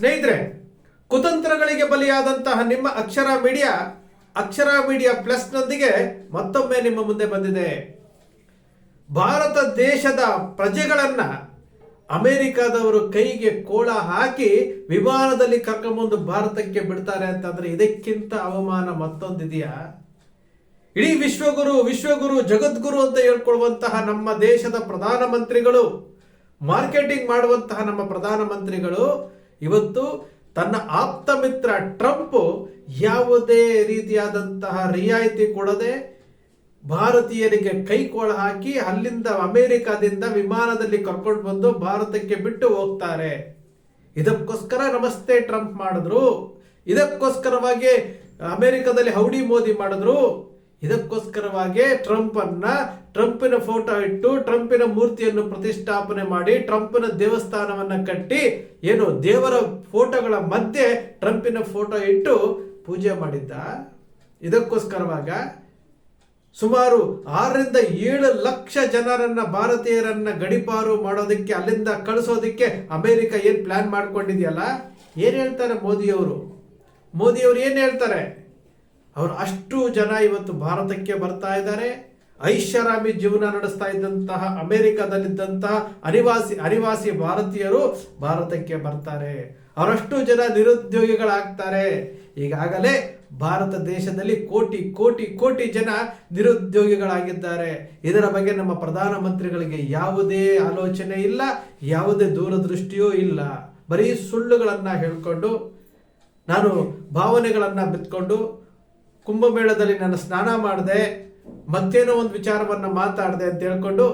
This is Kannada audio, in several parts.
ಸ್ನೇಹಿತರೆ, ಕುತಂತ್ರಗಳಿಗೆ ಬಲಿಯಾದಂತಹ ನಿಮ್ಮ ಅಕ್ಷರ ಮೀಡಿಯಾ ಅಕ್ಷರ ಮೀಡಿಯಾ ಪ್ಲಸ್ನೊಂದಿಗೆ ಮತ್ತೊಮ್ಮೆ ನಿಮ್ಮ ಮುಂದೆ ಬಂದಿದೆ. ಭಾರತ ದೇಶದ ಪ್ರಜೆಗಳನ್ನ ಅಮೆರಿಕದವರು ಕೈಗೆ ಕೋಳ ಹಾಕಿ ವಿಮಾನದಲ್ಲಿ ಕರ್ಕೊಂಬಂದು ಭಾರತಕ್ಕೆ ಬಿಡ್ತಾರೆ ಅಂತಂದ್ರೆ ಇದಕ್ಕಿಂತ ಅವಮಾನ ಮತ್ತೊಂದಿದೆಯಾ? ಇಡೀ ವಿಶ್ವಗುರು ವಿಶ್ವಗುರು, ಜಗದ್ಗುರು ಅಂತ ಹೇಳ್ಕೊಳ್ಳುವಂತಹ ನಮ್ಮ ದೇಶದ ಪ್ರಧಾನಮಂತ್ರಿಗಳು, ಮಾರ್ಕೆಟಿಂಗ್ ಮಾಡುವಂತಹ ನಮ್ಮ ಪ್ರಧಾನಮಂತ್ರಿಗಳು ಇವತ್ತು ತನ್ನ ಆಪ್ತ ಮಿತ್ರ ಟ್ರಂಪ್ ಯಾವುದೇ ರೀತಿಯಾದಂತಹ ರಿಯಾಯಿತಿ ಕೊಡದೆ ಭಾರತೀಯರಿಗೆ ಕೈಕೋಳ ಹಾಕಿ ಅಲ್ಲಿಂದ ಅಮೆರಿಕದಿಂದ ವಿಮಾನದಲ್ಲಿ ಕರ್ಕೊಂಡು ಬಂದು ಭಾರತಕ್ಕೆ ಬಿಟ್ಟು ಹೋಗ್ತಾರೆ. ಇದಕ್ಕೋಸ್ಕರ ನಮಸ್ತೆ ಟ್ರಂಪ್ ಮಾಡಿದ್ರು. ಇದಕ್ಕೋಸ್ಕರವಾಗಿ ಅಮೆರಿಕದಲ್ಲಿ ಹೌಡಿ ಮೋದಿ ಮಾಡಿದ್ರು. ಇದಕ್ಕೋಸ್ಕರವಾಗಿ ಟ್ರಂಪ್ ಅನ್ನ ಟ್ರಂಪಿನ ಫೋಟೋ ಇಟ್ಟು ಟ್ರಂಪಿನ ಮೂರ್ತಿಯನ್ನು ಪ್ರತಿಷ್ಠಾಪನೆ ಮಾಡಿ ಟ್ರಂಪಿನ ದೇವಸ್ಥಾನವನ್ನ ಕಟ್ಟಿ ಏನು ದೇವರ ಫೋಟೋಗಳ ಮಧ್ಯೆ ಟ್ರಂಪಿನ ಫೋಟೋ ಇಟ್ಟು ಪೂಜೆ ಮಾಡಿದ್ದ. ಇದಕ್ಕೋಸ್ಕರವಾಗ ಸುಮಾರು ಆರರಿಂದ ಏಳು ಲಕ್ಷ ಜನರನ್ನ ಭಾರತೀಯರನ್ನ ಗಡಿಪಾರು ಮಾಡೋದಕ್ಕೆ ಅಲ್ಲಿಂದ ಕಳಿಸೋದಕ್ಕೆ ಅಮೆರಿಕ ಏನ್ ಪ್ಲಾನ್ ಮಾಡ್ಕೊಂಡಿದೆಯಲ್ಲ? ಏನ್ ಹೇಳ್ತಾರೆ ಮೋದಿಯವರು? ಮೋದಿಯವರು ಏನ್ ಹೇಳ್ತಾರೆ? ಅವರು ಅಷ್ಟು ಜನ ಇವತ್ತು ಭಾರತಕ್ಕೆ ಬರ್ತಾ ಇದ್ದಾರೆ. ಐಷಾರಾಮಿ ಜೀವನ ನಡೆಸ್ತಾ ಇದ್ದಂತಹ ಅಮೆರಿಕದಲ್ಲಿದ್ದಂತಹ ಅನಿವಾಸಿ ಅನಿವಾಸಿ ಭಾರತೀಯರು ಭಾರತಕ್ಕೆ ಬರ್ತಾರೆ. ಅವರಷ್ಟು ಜನ ನಿರುದ್ಯೋಗಿಗಳಾಗ್ತಾರೆ. ಈಗಾಗಲೇ ಭಾರತ ದೇಶದಲ್ಲಿ ಕೋಟಿ ಕೋಟಿ ಕೋಟಿ ಜನ ನಿರುದ್ಯೋಗಿಗಳಾಗಿದ್ದಾರೆ. ಇದರ ಬಗ್ಗೆ ನಮ್ಮ ಪ್ರಧಾನಮಂತ್ರಿಗಳಿಗೆ ಯಾವುದೇ ಆಲೋಚನೆ ಇಲ್ಲ, ಯಾವುದೇ ದೂರದೃಷ್ಟಿಯೂ ಇಲ್ಲ. ಬರೀ ಸುಳ್ಳುಗಳನ್ನ ಹೇಳ್ಕೊಂಡು, ನಾನು ಭಾವನೆಗಳನ್ನ ಬಿತ್ಕೊಂಡು, ಕುಂಭಮೇಳದಲ್ಲಿ ನಾನು ಸ್ನಾನ ಮಾಡಿದೆ ಮತ್ತೇನೋ ಒಂದು ವಿಚಾರವನ್ನ ಮಾತಾಡಿದೆ ಅಂತ ಹೇಳ್ಕೊಂಡು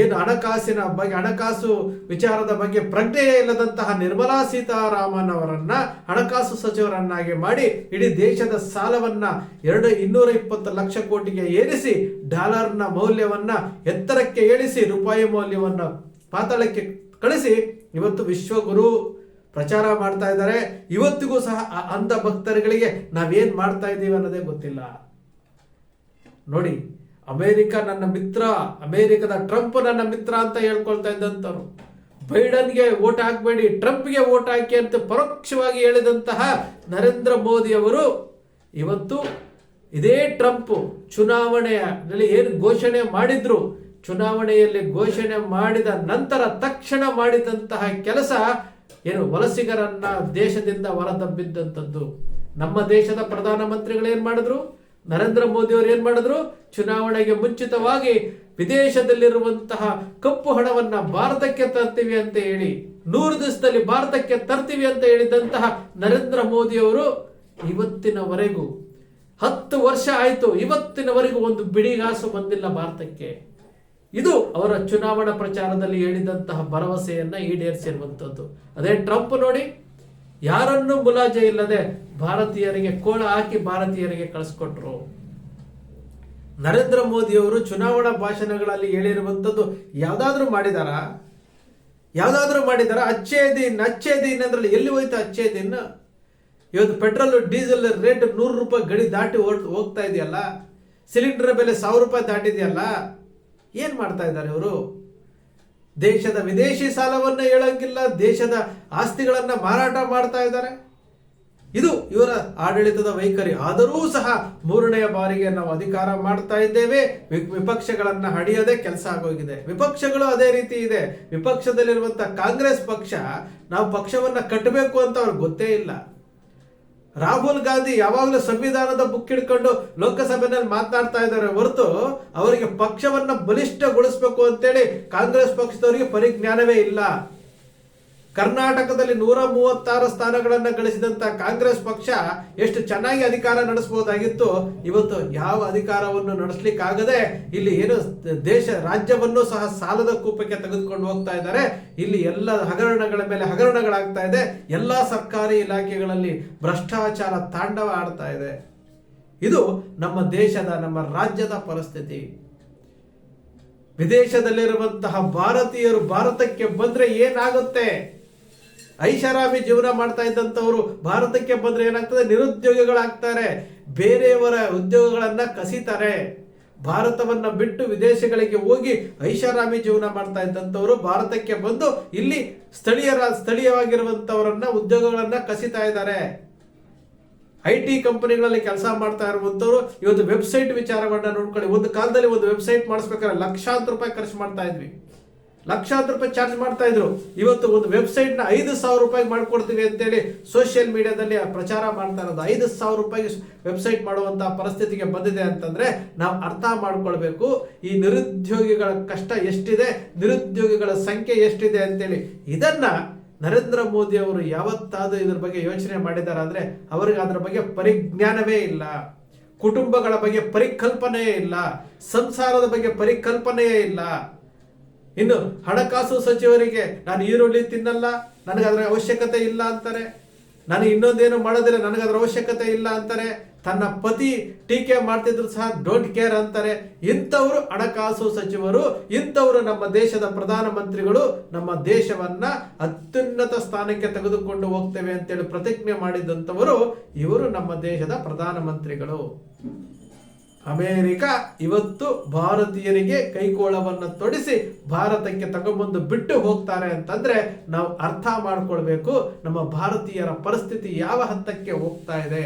ಏನು ಹಣಕಾಸಿನ ಬಗ್ಗೆ, ಹಣಕಾಸು ವಿಚಾರದ ಬಗ್ಗೆ ಪ್ರಜ್ಞೆ ಇಲ್ಲದಂತಹ ನಿರ್ಮಲಾ ಸೀತಾರಾಮನ್ ಅವರನ್ನ ಹಣಕಾಸು ಸಚಿವರನ್ನಾಗಿ ಮಾಡಿ ಇಡೀ ದೇಶದ ಸಾಲವನ್ನ ಎರಡು ಇನ್ನೂರ ಇಪ್ಪತ್ತು ಲಕ್ಷ ಕೋಟಿಗೆ ಏರಿಸಿ ಡಾಲರ್ನ ಮೌಲ್ಯವನ್ನ ಎತ್ತರಕ್ಕೆ ಏಳಿಸಿ ರೂಪಾಯಿ ಮೌಲ್ಯವನ್ನ ಪಾತಾಳಕ್ಕೆ ಕಳಿಸಿ ಇವತ್ತು ವಿಶ್ವಗುರು ಪ್ರಚಾರ ಮಾಡ್ತಾ ಇದ್ದಾರೆ. ಇವತ್ತಿಗೂ ಸಹ ಅಂಧ ಭಕ್ತರುಗಳಿಗೆ ನಾವೇನ್ ಮಾಡ್ತಾ ಇದ್ದೀವಿ ಅನ್ನೋದೇ ಗೊತ್ತಿಲ್ಲ. ನೋಡಿ ಅಮೆರಿಕ ನನ್ನ ಮಿತ್ರ, ಅಮೆರಿಕದ ಟ್ರಂಪ್ ನನ್ನ ಮಿತ್ರ ಅಂತ ಹೇಳ್ಕೊಳ್ತಾ ಇದ್ದಂತವ್ರು ಬೈಡನ್ಗೆ ಓಟ್ ಹಾಕಬೇಡಿ, ಟ್ರಂಪ್ಗೆ ಓಟ್ ಹಾಕಿ ಅಂತ ಪರೋಕ್ಷವಾಗಿ ಹೇಳಿದಂತಹ ನರೇಂದ್ರ ಮೋದಿ ಅವರು ಇವತ್ತು ಇದೇ ಟ್ರಂಪ್ ಚುನಾವಣೆಯಲ್ಲಿ ಏನು ಘೋಷಣೆ ಮಾಡಿದ್ರು, ಚುನಾವಣೆಯಲ್ಲಿ ಘೋಷಣೆ ಮಾಡಿದ ನಂತರ ತಕ್ಷಣ ಮಾಡಿದಂತಹ ಕೆಲಸ ಏನು ವಲಸಿಗರನ್ನ ದೇಶದಿಂದ ಹೊರದಬ್ಬಿದ್ದಂಥದ್ದು ನಮ್ಮ ದೇಶದ ಪ್ರಧಾನಮಂತ್ರಿಗಳು ಏನ್ ಮಾಡಿದ್ರು? ನರೇಂದ್ರ ಮೋದಿ ಅವರು ಏನ್ ಮಾಡಿದ್ರು? ಚುನಾವಣೆಗೆ ಮುಂಚಿತವಾಗಿ ವಿದೇಶದಲ್ಲಿರುವಂತಹ ಕಪ್ಪು ಹಣವನ್ನ ಭಾರತಕ್ಕೆ ತರ್ತೀವಿ ಅಂತ ಹೇಳಿ, ನೂರು ದಿವಸದಲ್ಲಿ ಭಾರತಕ್ಕೆ ತರ್ತೀವಿ ಅಂತ ಹೇಳಿದಂತಹ ನರೇಂದ್ರ ಮೋದಿ ಅವರು ಇವತ್ತಿನವರೆಗೂ, ಹತ್ತು ವರ್ಷ ಆಯ್ತು, ಇವತ್ತಿನವರೆಗೂ ಒಂದು ಬಿಡಿಗಾಸು ಬಂದಿಲ್ಲ ಭಾರತಕ್ಕೆ. ಇದು ಅವರ ಚುನಾವಣಾ ಪ್ರಚಾರದಲ್ಲಿ ಹೇಳಿದಂತಹ ಭರವಸೆಯನ್ನ ಈಡೇರಿಸಿರುವಂಥದ್ದು ಅದೇ ಟ್ರಂಪ್ ನೋಡಿ ಯಾರನ್ನು ಮುಲಾಜೆ ಇಲ್ಲದೆ ಭಾರತೀಯರಿಗೆ ಕೋಳ ಹಾಕಿ ಭಾರತೀಯರಿಗೆ ಕಳಿಸ್ಕೊಟ್ರು. ನರೇಂದ್ರ ಮೋದಿ ಅವರು ಚುನಾವಣಾ ಭಾಷಣಗಳಲ್ಲಿ ಹೇಳಿರುವಂಥದ್ದು ಯಾವುದಾದ್ರೂ ಮಾಡಿದಾರ? ಯಾವುದಾದ್ರೂ ಮಾಡಿದಾರ? ಅಚ್ಚೆ ದಿನ್ ಅಚ್ಚೆ ದಿನ್ ಅಂದ್ರಲ್ಲಿ ಎಲ್ಲಿ ಹೋಯ್ತು ಅಚ್ಚೆ ದಿನ್? ಇವತ್ತು ಪೆಟ್ರೋಲ್, ಡೀಸೆಲ್ ರೇಟ್ ನೂರು ರೂಪಾಯಿ ಗಡಿ ದಾಟಿ ಹೋಗ್ತಾ ಇದೆಯಲ್ಲ? ಸಿಲಿಂಡರ್ ಬೆಲೆ ಸಾವಿರ ರೂಪಾಯಿ ದಾಟಿದೆಯಲ್ಲ? ಏನ್ ಮಾಡ್ತಾ ಇದ್ದಾರೆ ಇವರು? ದೇಶದ ವಿದೇಶಿ ಸಾಲವನ್ನು ಹೇಳಂಗಿಲ್ಲ, ದೇಶದ ಆಸ್ತಿಗಳನ್ನ ಮಾರಾಟ ಮಾಡ್ತಾ ಇದ್ದಾರೆ. ಇದು ಇವರ ಆಡಳಿತದ ವೈಖರಿ. ಆದರೂ ಸಹ ಮೂರನೆಯ ಬಾರಿಗೆ ನಾವು ಅಧಿಕಾರ ಮಾಡ್ತಾ ಇದ್ದೇವೆ. ವಿಪಕ್ಷಗಳನ್ನ ಹಡಿಯೋದೆ ಕೆಲಸ ಆಗೋಗಿದೆ. ವಿಪಕ್ಷಗಳು ಅದೇ ರೀತಿ ಇದೆ. ವಿಪಕ್ಷದಲ್ಲಿರುವಂತ ಕಾಂಗ್ರೆಸ್ ಪಕ್ಷ ನಾವು ಪಕ್ಷವನ್ನ ಕಟ್ಟಬೇಕು ಅಂತ ಅವ್ರಿಗೆ ಗೊತ್ತೇ ಇಲ್ಲ. ರಾಹುಲ್ ಗಾಂಧಿ ಯಾವಾಗಲೂ ಸಂವಿಧಾನದ ಬುಕ್ ಹಿಡ್ಕೊಂಡು ಲೋಕಸಭೆನಲ್ಲಿ ಮಾತನಾಡ್ತಾ ಇದ್ದಾರೆ. ಹೊರತು ಅವರಿಗೆ ಪಕ್ಷವನ್ನ ಬಲಿಷ್ಠಗೊಳಿಸಬೇಕು ಅಂತೇಳಿ ಕಾಂಗ್ರೆಸ್ ಪಕ್ಷದವರಿಗೆ ಪರಿಜ್ಞಾನವೇ ಇಲ್ಲ. ಕರ್ನಾಟಕದಲ್ಲಿ ನೂರ ಮೂವತ್ತಾರು ಸ್ಥಾನಗಳನ್ನು ಗಳಿಸಿದಂತ ಕಾಂಗ್ರೆಸ್ ಪಕ್ಷ ಎಷ್ಟು ಚೆನ್ನಾಗಿ ಅಧಿಕಾರ ನಡೆಸಬಹುದಾಗಿತ್ತು, ಇವತ್ತು ಯಾವ ಅಧಿಕಾರವನ್ನು ನಡೆಸಲಿಕ್ಕಾಗದೆ ಇಲ್ಲಿ ಏನು ದೇಶ, ರಾಜ್ಯವನ್ನು ಸಹ ಸಾಲದ ಕೂಪಕ್ಕೆ ತೆಗೆದುಕೊಂಡು ಹೋಗ್ತಾ ಇದ್ದಾರೆ. ಇಲ್ಲಿ ಎಲ್ಲ ಹಗರಣಗಳ ಮೇಲೆ ಹಗರಣಗಳಾಗ್ತಾ ಇದೆ. ಎಲ್ಲ ಸರ್ಕಾರಿ ಇಲಾಖೆಗಳಲ್ಲಿ ಭ್ರಷ್ಟಾಚಾರ ತಾಂಡವ ಆಡ್ತಾ ಇದೆ. ಇದು ನಮ್ಮ ದೇಶದ, ನಮ್ಮ ರಾಜ್ಯದ ಪರಿಸ್ಥಿತಿ. ವಿದೇಶದಲ್ಲಿರುವಂತಹ ಭಾರತೀಯರು ಭಾರತಕ್ಕೆ ಬಂದ್ರೆ ಏನಾಗುತ್ತೆ? ಐಷಾರಾಮಿ ಜೀವನ ಮಾಡ್ತಾ ಇದ್ದಂಥವರು ಭಾರತಕ್ಕೆ ಬಂದರೆ ಏನಾಗ್ತದೆ? ನಿರುದ್ಯೋಗಿಗಳಾಗ್ತಾರೆ. ಬೇರೆಯವರ ಉದ್ಯೋಗಗಳನ್ನು ಕಸಿತಾರೆ. ಭಾರತವನ್ನ ಬಿಟ್ಟು ವಿದೇಶಗಳಿಗೆ ಹೋಗಿ ಐಷಾರಾಮಿ ಜೀವನ ಮಾಡ್ತಾ ಇದ್ದಂಥವರು ಭಾರತಕ್ಕೆ ಬಂದು ಇಲ್ಲಿ ಸ್ಥಳೀಯರ ಸ್ಥಳೀಯವಾಗಿರುವಂತವರನ್ನ ಉದ್ಯೋಗಗಳನ್ನ ಕಸಿತಾ ಇದ್ದಾರೆ. ಐ ಟಿ ಕಂಪನಿಗಳಲ್ಲಿ ಕೆಲಸ ಮಾಡ್ತಾ ಇರುವಂತವ್ರು ಇವತ್ತು ವೆಬ್ಸೈಟ್ ವಿಚಾರವನ್ನ ನೋಡ್ಕೊಳ್ಳಿ. ಒಂದು ಕಾಲದಲ್ಲಿ ಒಂದು ವೆಬ್ಸೈಟ್ ಮಾಡಿಸ್ಬೇಕಾದ್ರೆ ಲಕ್ಷಾಂತರ ರೂಪಾಯಿ ಖರ್ಚು ಮಾಡ್ತಾ ಇದ್ವಿ. ಲಕ್ಷಾಂತರ ರೂಪಾಯಿ ಚಾರ್ಜ್ ಮಾಡ್ತಾ ಇದ್ರು. ಇವತ್ತು ಒಂದು ವೆಬ್ಸೈಟ್ನ ಐದು ಸಾವಿರ ರೂಪಾಯಿ ಮಾಡ್ಕೊಡ್ತೀವಿ ಅಂತೇಳಿ ಸೋಷಿಯಲ್ ಮೀಡಿಯಾದಲ್ಲಿ ಪ್ರಚಾರ ಮಾಡ್ತಾ ಇರೋದು. ಐದು ಸಾವಿರ ರೂಪಾಯಿ ವೆಬ್ಸೈಟ್ ಮಾಡುವಂತಹ ಪರಿಸ್ಥಿತಿಗೆ ಬಂದಿದೆ ಅಂತಂದ್ರೆ ನಾವು ಅರ್ಥ ಮಾಡ್ಕೊಳ್ಬೇಕು. ಈ ನಿರುದ್ಯೋಗಿಗಳ ಕಷ್ಟ ಎಷ್ಟಿದೆ, ನಿರುದ್ಯೋಗಿಗಳ ಸಂಖ್ಯೆ ಎಷ್ಟಿದೆ ಅಂತೇಳಿ. ಇದನ್ನ ನರೇಂದ್ರ ಮೋದಿ ಅವರು ಯಾವತ್ತಾದ್ರೂ ಇದ್ರ ಬಗ್ಗೆ ಯೋಚನೆ ಮಾಡಿದ್ದಾರೆ ಅಂದ್ರೆ ಅವರಿಗೆ ಅದ್ರ ಬಗ್ಗೆ ಪರಿಜ್ಞಾನವೇ ಇಲ್ಲ. ಕುಟುಂಬಗಳ ಬಗ್ಗೆ ಪರಿಕಲ್ಪನೆಯೇ ಇಲ್ಲ. ಸಂಸಾರದ ಬಗ್ಗೆ ಪರಿಕಲ್ಪನೆಯೇ ಇಲ್ಲ. ಇನ್ನು ಹಣಕಾಸು ಸಚಿವರಿಗೆ ನಾನು ಈರುಳ್ಳಿ ತಿನ್ನಲ್ಲ ನನಗೆ ಅವಶ್ಯಕತೆ ಇಲ್ಲ ಅಂತಾರೆ. ನಾನು ಇನ್ನೊಂದೇನು ಮಾಡೋದಿಲ್ಲ ನನಗೆ ಅವಶ್ಯಕತೆ ಇಲ್ಲ ಅಂತಾರೆ. ತನ್ನ ಪತಿ ಟೀಕೆ ಮಾಡ್ತಿದ್ರು ಸಹ ಡೋಂಟ್ ಕೇರ್ ಅಂತಾರೆ. ಇಂಥವರು ಹಣಕಾಸು ಸಚಿವರು, ಇಂಥವರು ನಮ್ಮ ದೇಶದ ಪ್ರಧಾನಮಂತ್ರಿಗಳು ನಮ್ಮ ದೇಶವನ್ನ ಅತ್ಯುನ್ನತ ಸ್ಥಾನಕ್ಕೆ ತೆಗೆದುಕೊಂಡು ಹೋಗ್ತೇವೆ ಅಂತೇಳಿ ಪ್ರತಿಜ್ಞೆ ಮಾಡಿದಂಥವರು ಇವರು ನಮ್ಮ ದೇಶದ ಪ್ರಧಾನಮಂತ್ರಿಗಳು. ಅಮೇರಿಕ ಇವತ್ತು ಭಾರತೀಯರಿಗೆ ಕೈಕೋಳವನ್ನು ತೊಡಿಸಿ ಭಾರತಕ್ಕೆ ತಗೊಂಬಂದು ಬಿಟ್ಟು ಹೋಗ್ತಾರೆ ಅಂತಂದ್ರೆ ನಾವು ಅರ್ಥ ಮಾಡ್ಕೊಳ್ಬೇಕು ನಮ್ಮ ಭಾರತೀಯರ ಪರಿಸ್ಥಿತಿ ಯಾವ ಹಂತಕ್ಕೆ ಹೋಗ್ತಾ ಇದೆ.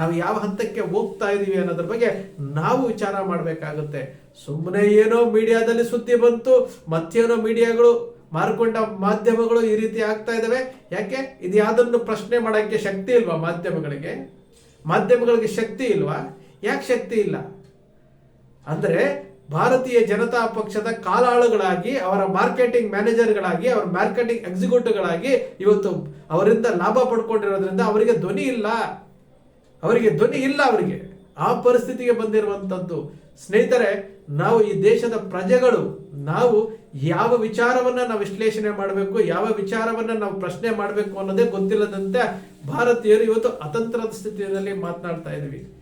ನಾವು ಯಾವ ಹಂತಕ್ಕೆ ಹೋಗ್ತಾ ಇದ್ದೀವಿ ಅನ್ನೋದ್ರ ಬಗ್ಗೆ ನಾವು ವಿಚಾರ ಮಾಡಬೇಕಾಗುತ್ತೆ. ಸುಮ್ಮನೆ ಏನೋ ಮೀಡಿಯಾದಲ್ಲಿ ಸುದ್ದಿ ಬಂತು, ಮತ್ತೇನೋ ಮೀಡಿಯಾಗಳು ಮಾರ್ಕೊಂಡ ಮಾಧ್ಯಮಗಳು ಈ ರೀತಿ ಆಗ್ತಾ ಇದ್ದಾವೆ ಯಾಕೆ? ಇದು ಯಾವುದನ್ನು ಪ್ರಶ್ನೆ ಮಾಡೋಕ್ಕೆ ಶಕ್ತಿ ಇಲ್ವಾ ಮಾಧ್ಯಮಗಳಿಗೆ? ಮಾಧ್ಯಮಗಳಿಗೆ ಶಕ್ತಿ ಇಲ್ವಾ? ಯಾಕೆ ಶಕ್ತಿ ಇಲ್ಲ? ಅಂದ್ರೆ ಭಾರತೀಯ ಜನತಾ ಪಕ್ಷದ ಕಾಲಾಳುಗಳಾಗಿ, ಅವರ ಮಾರ್ಕೆಟಿಂಗ್ ಮ್ಯಾನೇಜರ್ಗಳಾಗಿ, ಅವರ ಮಾರ್ಕೆಟಿಂಗ್ ಎಕ್ಸಿಕ್ಯೂಟಿವ್ಗಳಾಗಿ ಇವತ್ತು ಅವರಿಂದ ಲಾಭ ಪಡ್ಕೊಂಡಿರೋದ್ರಿಂದ ಅವರಿಗೆ ಧ್ವನಿ ಇಲ್ಲ. ಅವರಿಗೆ ಧ್ವನಿ ಇಲ್ಲ ಅವರಿಗೆ. ಆ ಪರಿಸ್ಥಿತಿಗೆ ಬಂದಿರುವಂತದ್ದು. ಸ್ನೇಹಿತರೆ, ನಾವು ಈ ದೇಶದ ಪ್ರಜೆಗಳು, ನಾವು ಯಾವ ವಿಚಾರವನ್ನ ನಾವು ವಿಶ್ಲೇಷಣೆ ಮಾಡಬೇಕು, ಯಾವ ವಿಚಾರವನ್ನ ನಾವು ಪ್ರಶ್ನೆ ಮಾಡಬೇಕು ಅನ್ನೋದೇ ಗೊತ್ತಿಲ್ಲದಂತೆ ಭಾರತೀಯರು ಇವತ್ತು ಅತಂತ್ರದ ಸ್ಥಿತಿಯಲ್ಲಿ ಮಾತನಾಡ್ತಾ ಇದ್ವಿ.